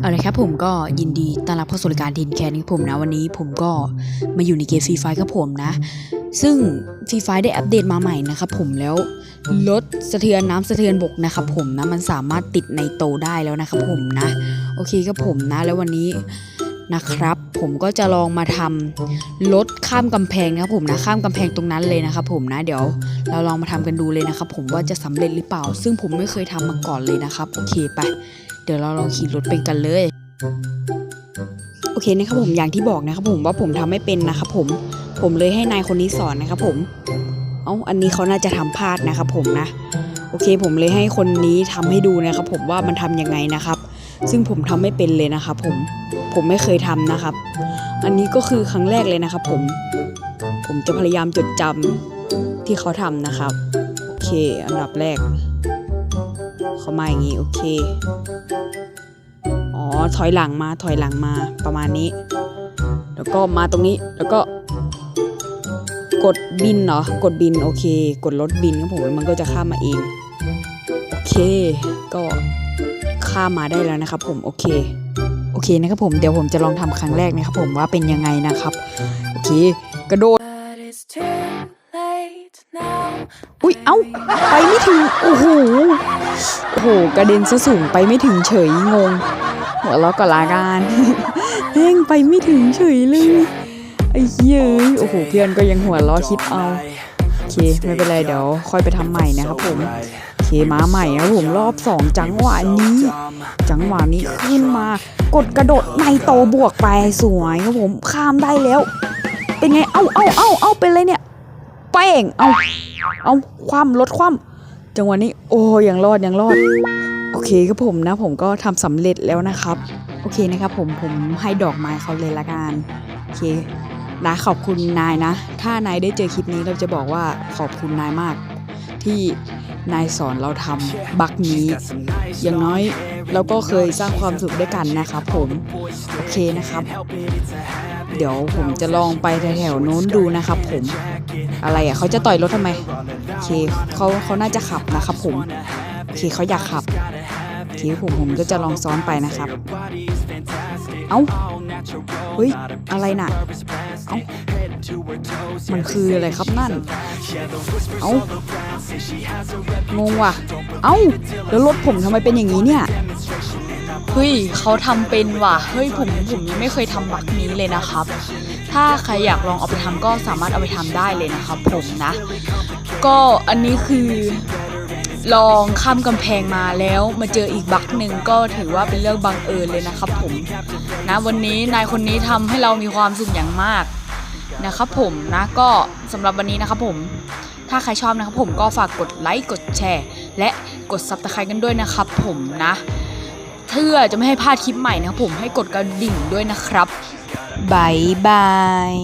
เอาละครับผมก็ยินดีต้อนรับเข้าสู่รายการทินแคนครับผมนะ วันนี้ผมก็มาอยู่ในเกมฟรีไฟครับผมนะ ซึ่งฟรีไฟได้อัปเดตมาใหม่นะครับผมแล้วลดสะเทือนน้ำสะเทือนบกนะครับผมนะมันสามารถติดในโตได้แล้วนะครับผมนะ โอเคครับผมนะ แล้ววันนี้นะครับ ผมก็จะลองมาทำรถข้ามกำแพงนะครับผมนะข้ามกำแพงตรงนั้นเลยนะครับผมนะเดี๋ยวเราลองมาทำกันดูเลยนะครับผมว่าจะสำเร็จหรือเปล่า ซึ่งผมไม่เคยทำมาก่อนเลยนะครับโอเคไป เดี๋ยวเราลองขี่รถเป็นกันเลยโอเคนะครับผมอย่างที่บอกนะครับผมว่าผมทำไม่เป็นนะครับผมผมเลยให้นายคนนี้สอนนะครับผมเอ้าอันนี้เขาน่าจะทำพลาดนะครับผมนะ โอเคผมเลยให้คนนี้ทำให้ดูนะครับผมว่ามันทำยังไงนะครับ ซึ่งผมทำไม่เป็นเลยนะครับผมผมไม่เคยทำนะครับ อันนี้ก็คือครั้งแรกเลยนะครับผม ผมจะพยายามจดจำที่เขาทำนะครับ โอเค อันดับแรก เขามาอย่างนี้ โอเค อ๋อ ถอยหลังมา ถอยหลังมา ประมาณนี้ แล้วก็มาตรงนี้ แล้วก็ กดบินเหรอ กดบิน โอเค กดรถบินครับผม มันก็จะข้ามมาเอง โอเค ก็ ข้ามมาได้แล้วนะครับผมโอเคโอเคนะครับผมเดี๋ยวผมจะลองทำครั้งแรกนะครับผมว่าเป็นยังไงนะครับโอเคกระโดด But it's too late now. อุ๊ยเอ้าไปไม่ถึงโอ้โหโอ้โหกระเด็นซะสูงไปไม่ถึงเฉยงงหัวเราะกับลาการเฮ้งไปไม่ถึงเฉยเลยไอ้เหี้ยเอ้ยโอ้โหเพื่อนก็ยังหัวเราะคิดเอาโอเคไม่เป็นไรเดี๋ยวค่อยไปทำใหม่นะครับผมโอเค มาใหม่นะครับผมรอบสองจังหวะนี้ จังหวะนี้ขึ้นมากดกระโดดในโตบวกไปสวยครับผมข้ามได้แล้ว เป็นไงเอ้าเอ้าเอ้าเอ้าเป็นไรเนี่ยแป้งเอ้าเอาคว่ำรถคว่ำจังหวะนี้ โอ้ยังรอดยังรอด โอเคครับผมนะ ผมก็ทำสำเร็จแล้วนะครับ โอเคนะครับผมผมให้ดอกไม้เขาเลยละกันโอเคนะขอบคุณนายนะ ถ้านายได้เจอคลิปนี้เราจะบอกว่าขอบคุณนายมาก ที่ นายสอนเราทำบักนี้ อย่างน้อยเราก็เคยสร้างความสุขด้วยกันนะครับผม โอเคนะครับ เดี๋ยวผมจะลองไปแถวๆนู้นดูนะครับผม อะไรอะเขาจะต่อยรถทำไม โอเคเขาเขาน่าจะขับนะครับผม โอเคเขาอยากขับ โอเคผมผมก็จะลองซ้อนไปนะครับ เอ้า เฮ้ย อะไรน่ะ เอ้า มันคืออะไรครับนั่น เอ้างงว่ะ เอ้า แล้วรถผมทำไมเป็นอย่างนี้เนี่ย เฮ้ยเขาทำเป็นว่ะ เฮ้ยผมผมยังไม่เคยทำบักนี้เลยนะครับ ถ้าใครอยากลองเอาไปทำก็สามารถเอาไปทำได้เลยนะครับผมนะ ก็อันนี้คือ ลองข้ามกำแพงมาแล้วมาเจออีกบักหนึ่งก็ถือว่าเป็นเรื่องบังเอิญเลยนะครับผมนะวันนี้นายคนนี้ทำให้เรามีความสุขอย่างมากนะครับผมนะก็สำหรับวันนี้นะครับผม ถ้าใครชอบนะครับผมก็ฝากกดไลค์กดแชร์ และกดซับสไครต์กันด้วยนะครับผมนะเพื่อจะไม่ให้พลาดคลิปใหม่นะครับผมให้กดกระดิ่งด้วยนะครับบายบาย